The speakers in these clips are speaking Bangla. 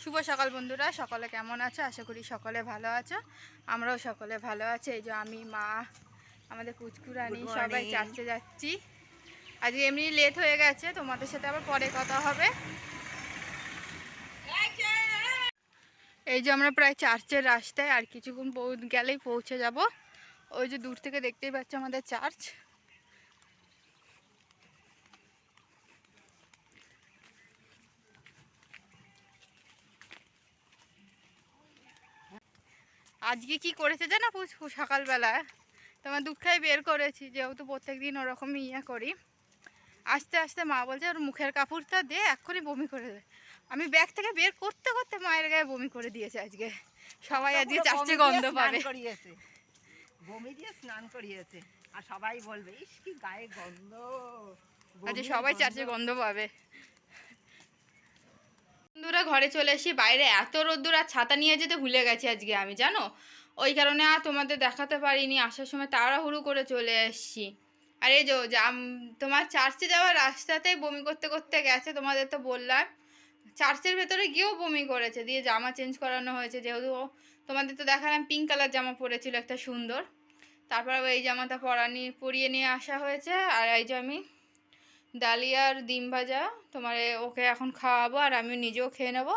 শুভ সকাল বন্ধুরা সকলে কেমন আছো? আশা করি সকলে ভালো আছো। আমরাও সকলে ভালো আছি। এই যে আমি মা আমাদের কুচকুরানি সবাই. চার্চে যাচ্ছি। আজকে এমনি লেট হয়ে গেছে তোমাদের সাথে আবার পরে কথা হবে। এই যে আমরা প্রায় চার্চের রাস্তায় আর কিছুক্ষণ গেলেই পৌঁছে যাব। ওই যে দূর থেকে দেখতেই পাচ্ছ আমাদের চার্চ। আজকে কি করেছে জানো পুচকু সকালবেলা? তোমার দুধ খাই বের করেছি যেহেতু প্রত্যেক দিন ওরকম ইয়ে করি। আস্তে আস্তে মা বলছে ওর মুখের কাপড়টা দে এক্ষুনি বমি করে দে। আমি ব্যাগ থেকে বের করতে করতে মায়ের গায়ে বমি করে দিয়েছে আজকে। সবাই আজকে চারটে গন্ধ পাবে। বমি দিয়ে স্নান করিয়েছে। আর সবাই বলবে ইস কি গায়ে গন্ধ। আজকে সবাই গন্ধ। চারটে গন্ধ পাবে। ঘরে চলে এসেছি বাইরে এত রোদ্দুর আর ছাতা নিয়ে যেতে ভুলে গেছি আজকে আমি, জানো? ওই কারণে আর তোমাদের দেখাতে পারিনি, আসার সময় তাড়াহুড়ো করে চলে এসেছি। আর এই যে তোমার চার্চে যাওয়ার রাস্তাতেই বমি করতে করতে গেছে, তোমাদের তো বললাম। চার্চের ভেতরে গিয়েও বমি করেছে, দিয়ে জামা চেঞ্জ করানো হয়েছে, যেহেতু তোমাদের তো দেখালাম পিঙ্ক কালার জামা পরেছিল একটা সুন্দর। তারপর এই জামাটা পরানি, পরিয়ে নিয়ে আসা হয়েছে, আর এই যে আমি ডালিয়ার ডিম ভাজা তোমার ওকে এখন খাওয়াবো আর আমি নিজেও খেয়ে নেব।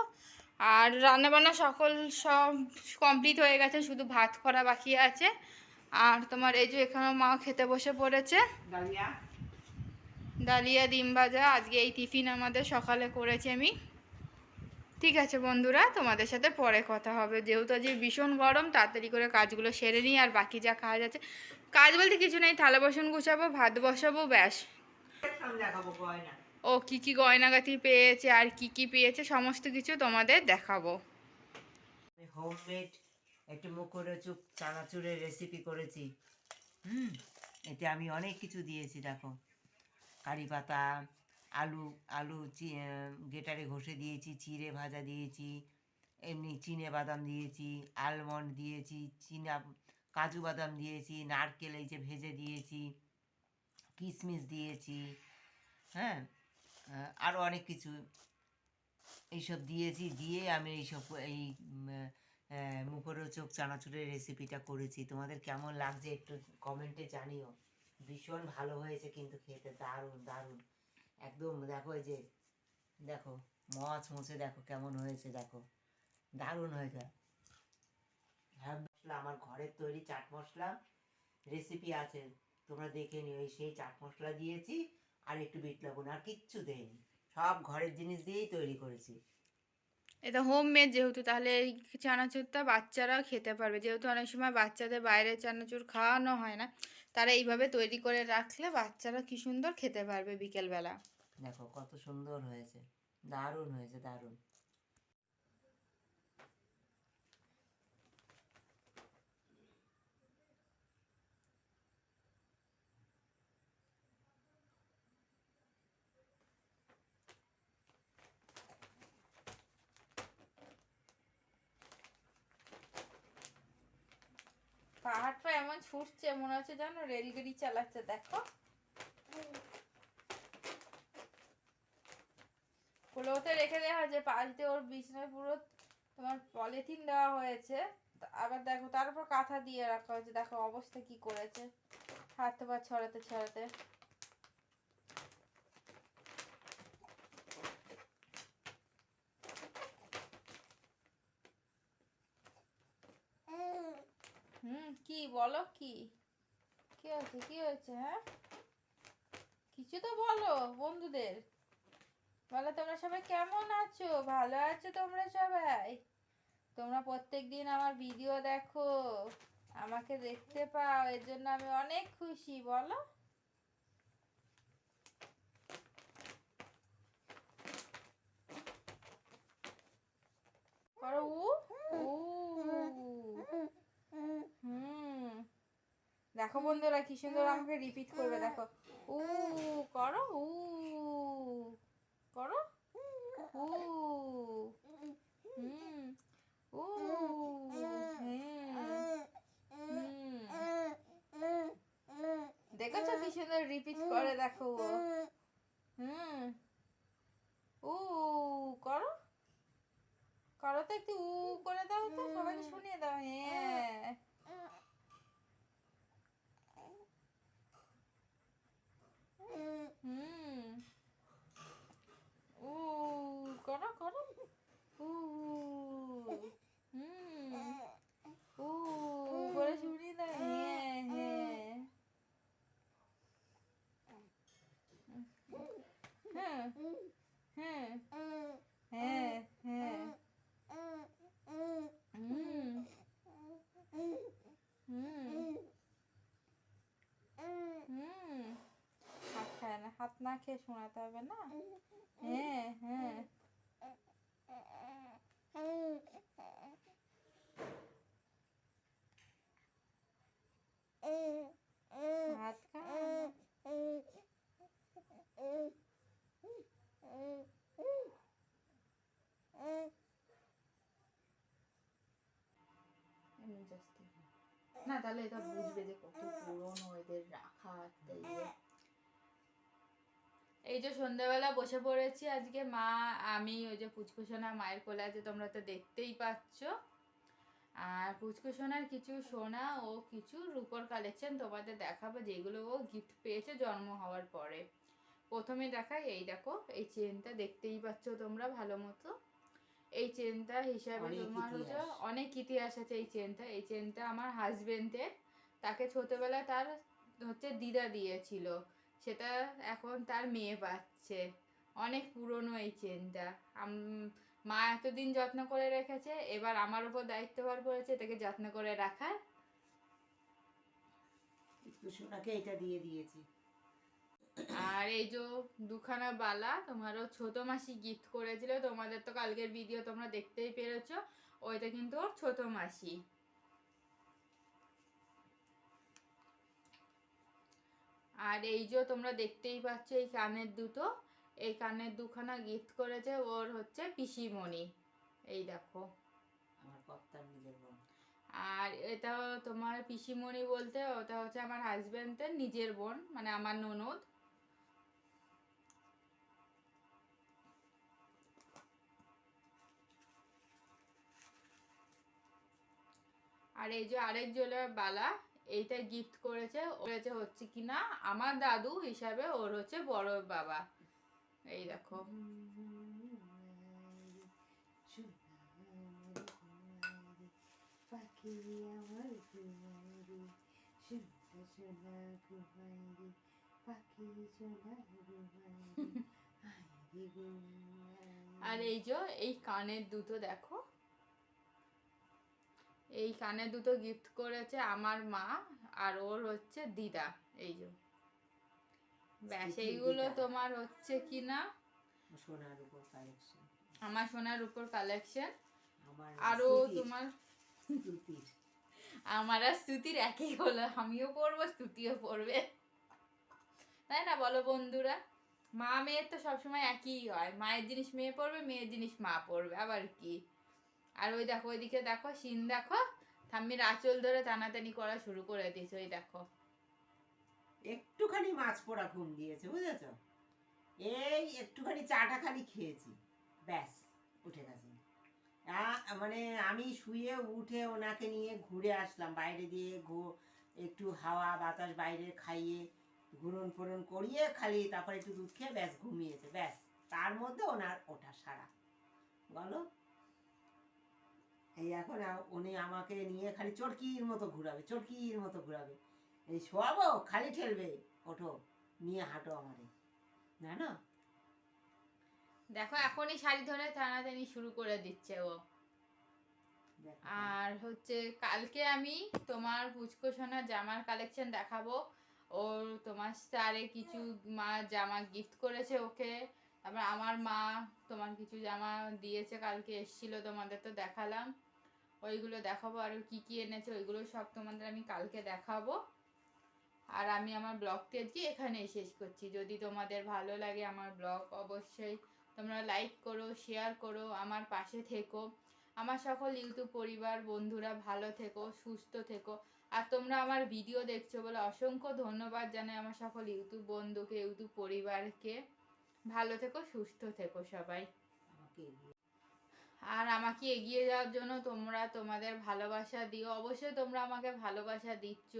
আর রান্নাবান্না সকল সব কমপ্লিট হয়ে গেছে শুধু ভাত করা বাকি আছে। আর তোমার এই যে এখানে মা খেতে বসে পড়েছে। ডালিয়া? ডালিয়া ডিম ভাজা আজকে এই টিফিন আমাদের সকালে করেছি আমি। ঠিক আছে বন্ধুরা তোমাদের সাথে পরে কথা হবে। যেহেতু আজকে ভীষণ গরম তাড়াতাড়ি করে কাজগুলো সেরে নিই আর বাকি যা কাজ আছে। কাজ বলতে কিছু নেই থালা বাসন গুছাবো ভাত বসাবো ব্যাস। ও কি কি গয়নাগাটি পেয়েছে, আর কি কি পেয়েছে, সমস্ত কিছু তোমাদের দেখাবো। হোমমেড একটু মুখরোচক চানাচুরের রেসিপি করেছি। হুম, এতে আমি অনেক কিছু দিয়েছি, দেখো। কারি পাতা, আলু আলু গেটারে ঘষে দিয়েছি, চিড়ে ভাজা দিয়েছি, এমনি চিনে বাদাম দিয়েছি আলমন্ড দিয়েছি, চীনা কাজু বাদাম দিয়েছি, নারকেল এই যে ভেজে দিয়েছি। কিশমিশ দিয়েছি হ্যাঁ? আরও অনেক কিছু এইসব দিয়েছি, দিয়ে আমি এইসব এই মুখরোচক চানাচুরের রেসিপিটা করেছি। তোমাদের কেমন লাগছে একটু কমেন্টে জানিও। ভীষণ ভালো হয়েছে কিন্তু খেতে, দারুণ দারুণ। একদম দেখো যে, দেখো মাছ মুছে দেখো কেমন হয়েছে, দেখো। দারুণ হয়েছে। হ্যাঁ মশলা, আমার ঘরের তৈরি চাট মশলা রেসিপি আছে। তোমরা দেখে নিও এই সেই চাট মশলা দিয়েছি আর একটু বিট লবণ আর কিচ্ছু দেয়নি সব ঘরের জিনিস দিয়েই তৈরি করেছি। এটা হোম মেড যেহেতু তাহলে এই চানাচুরটা বাচ্চারা খেতে পারবে। যেহেতু অনেক সময় বাচ্চাদের বাইরে চানাচুর খাওয়ানো হয় না তারা এইভাবে তৈরি করে রাখলে বাচ্চারা কি সুন্দর খেতে পারবে বিকেলবেলা। দেখো কত সুন্দর হয়েছে দারুণ হয়েছে দারুণ পাহাড়টা এমন ছুটছে, মনে হচ্ছে জানো রেলগাড়ি চালাচ্ছে, দেখো। কোলোতে রেখে দেওয়া হয়েছে পাশ দিয়ে ওর বিছনায় পুরো তোমার পলিথিন দেওয়া হয়েছে। আবার দেখো, তার উপর কাঁথা দিয়ে রাখা হয়েছে। দেখো অবস্থা কি করেছে। হাত পা ছড়াতে ছড়াতে হুম কি বলো কি? কি হয়েছে কি হয়েছে হ্যাঁ? কিছু তো বলো বন্ধুদের। বলো, তোমরা সবাই কেমন আছো? ভালো আছো তোমরা সবাই? তোমরা প্রত্যেক দিন আমার ভিডিও দেখো, আমাকে দেখতে পাও, এর জন্য আমি অনেক খুশি, বলো করো উ উ হুম দেখো বন্ধুরা কি সুন্দর আমাকে রিপিট করবে দেখো। উ করো উ করো। উ হুম উ দেখেছ কি সুন্দর রিপিট করে দেখো ও। হুম। উ করো তো একটু উ করে দাও তো সবাইকে শুনিয়ে দাও হ্যাঁ হুম উ করো করো উ হুম উ করে শুনিয়ে দাও হ্যাঁ হ্যাঁ হ্যাঁ হ্যাঁ হ্যাঁ হ্যাঁ হুম হুম হুম হাত খায় না খেয়ে শোনাতে হবে না? হ্যাঁ হ্যাঁ। না। তাহলে এটা বুঝবে যে কত পুরনো এদের রাখা ইয়ে এই যে সন্ধ্যাবেলা বসে পড়েছি আজকে মা আমি ওই যে পুচকুসোনা মায়ের কোলে আছে তোমরা তো দেখতেই পাচ্ছ। আর পুচকুসোনার কিছু সোনা ও কিছু রূপোর কালেকশন তোমাদের দেখাবো যেগুলো ও গিফট পেয়েছে জন্ম হওয়ার পরে। প্রথমে দেখাই এই দেখো এই চেনটা দেখতেই পাচ্ছ তোমরা ভালো মতো। এই চেনটা হিসাবে তোমার হচ্ছে অনেক ইতিহাস আছে এই চেনটা। এই চেনটা আমার হাজবেন্ডের তাকে ছোটবেলায় তার হচ্ছে দিদা দিয়েছিল। সেটা এখন তার মেয়ে পাচ্ছে। অনেক পুরনো এই চেনটা। আম- মা এতদিন যত্ন করে রেখেছে এবার আমার উপর দায়িত্বভার পড়েছে এটাকে যত্ন করে রাখার। সোনাকে এটা দিয়ে দিয়েছি। আর এই যে দুখানা বালা তোমারও ছোট মাসি গিফট করেছিল তোমাদের তো কালকের ভিডিও তোমরা দেখতেই পেরেছ ওইটা কিন্তু ওর ছোট মাসি। আর এই যে তোমরা দেখতেই পাচ্ছ এই কানের দুটো এই কানের দুখানা গিফট করেছে ওর হচ্ছে পিসিমণি। এই দেখো। আর এটা তোমার পিসিমণি বলতে ওটা হচ্ছে আমার হাজবেন্ডের নিজের বোন মানে আমার ননদ। আর এই যে আরেক জোলের বালা এইটা গিফট করেছে করেছে হচ্ছে কিনা আমার দাদু হিসাবে ওর হচ্ছে বড় বাবা। এই দেখো। আর এই যে, এই কানের দুটো দেখো। এই কানের দুটো গিফট করেছে আমার মা আর ওর হচ্ছে দিদা এই যে। ব্যাস এইগুলো তোমার হচ্ছে কি না? সোনার উপর কালেকশন আমার সোনার উপর কালেকশন আরও তোমার আমার আর স্তুতির একই হলো আমিও পড়ব স্তুতিও পড়বে তাই না বলো বন্ধুরা? মা মেয়ের তো সবসময় একই হয়। মায়ের জিনিস মেয়ে পড়বে মেয়ের জিনিস মা পড়বে আবার কি? আর ওই দেখো ওইদিকে দেখো, সিন দেখো। ঠাম্মির আঁচল ধরে টানাটানি করা শুরু করে দিয়েছে, ওই দেখো। একটুখানি মাছ পোড়া ঘুম দিয়েছে, বুঝেছ? এই একটুখানি চাটা খালি খেয়েছি। ব্যাস, উঠে গেছে। মানে আমি শুয়ে উঠে ওনাকে নিয়ে ঘুরে আসলাম, বাইরে দিয়ে ঘু- একটু হাওয়া বাতাস বাইরে খাইয়ে, ঘুরন ফোরন করিয়ে খালি তারপরে একটু দুধ খেয়ে ব্যাস ঘুমিয়েছে, ব্যাস। তার মধ্যে ওনার ওঠা সারা। বলো? এই এখন উনি আমাকে নিয়ে খালি চরকির মতো ঘুরাবে চরকির মতো ঘুরাবে। এই শোয়াবো খালি ঠেলবে ওঠো নিয়ে হাঁটো আমারে না না? দেখো এখনই শাড়ি ধরে টানাটানি শুরু করে দিচ্ছে ও। আর হচ্ছে কালকে আমি তোমার পুচকো সোনা জামার কালেকশন দেখাবো। ওর তোমার স্টারে কিছু মা জামা গিফট করেছে ওকে। তারপর আমার মা তোমার কিছু জামা দিয়েছে কালকে এসেছিল তোমাদের তো দেখালাম। ওইগুলো দেখাবো আর কি কি এনেছে ওইগুলো সব তোমাদের আমি কালকে দেখাবো। আর আমি আমার ব্লগটি আজকে এখানেই শেষ করছি। যদি তোমাদের ভালো লাগে আমার ব্লগ অবশ্যই তোমরা লাইক করো শেয়ার করো, আমার পাশে থেকো। আমার সকল ইউটিউব পরিবার, বন্ধুরা ভালো থেকো, সুস্থ থেকো। আর তোমরা আমার ভিডিও দেখছ বলে অসংখ্য ধন্যবাদ জানাই আমার সকল ইউটিউব বন্ধুকে, ইউটিউব পরিবারকে। ভালো থেকো, সুস্থ থেকো সবাই। আর আমাকে এগিয়ে যাওয়ার জন্য তোমরা তোমাদের ভালোবাসা দিও। অবশ্যই তোমরা আমাকে ভালোবাসা দিচ্ছ,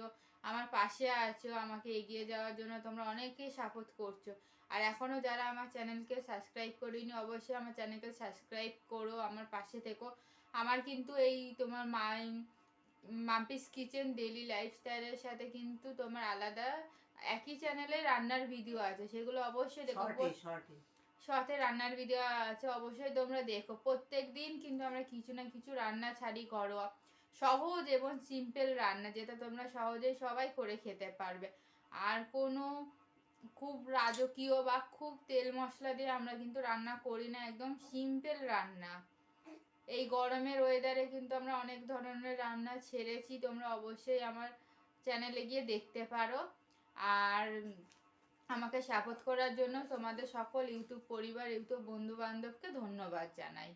আমার পাশে আছো, আমাকে এগিয়ে যাওয়ার জন্য তোমরা অনেকেই সাপোর্ট করছ। আর এখনও যারা আমার চ্যানেলকে সাবস্ক্রাইব করিনি, অবশ্যই আমার চ্যানেলকে সাবস্ক্রাইব করো, আমার পাশে থেকো। আমার কিন্তু এই তোমার মাই মাম্পিস কিচেন ডেলি লাইফস্টাইলের সাথে কিন্তু তোমার আলাদা, একই চ্যানেলে রান্নার ভিডিও আছে, সেগুলো অবশ্যই দেখো। শর্টে রান্নার ভিডিও আছে, অবশ্যই তোমরা দেখো। প্রত্যেক দিন কিন্তু আমরা কিছু না কিছু রান্না ছাড়ি ঘরোয়া। সহজ এবং সিম্পল রান্না, যেটা তোমরা সহজেই সবাই করে খেতে পারবে। আর কোনো খুব রাজকীয় বা খুব তেল মশলা দিয়ে আমরা কিন্তু রান্না করি না, একদম সিম্পল রান্না। এই গরমের ওয়েদারে কিন্তু আমরা অনেক ধরনের রান্না ছেড়েছি, তোমরা অবশ্যই আমার চ্যানেলে গিয়ে দেখতে পারো। আর আমাকে সাপোর্ট করার জন্য তোমাদের সকল ইউটিউব পরিবার ইউটিউব বন্ধুবান্ধবকে ধন্যবাদ জানাই।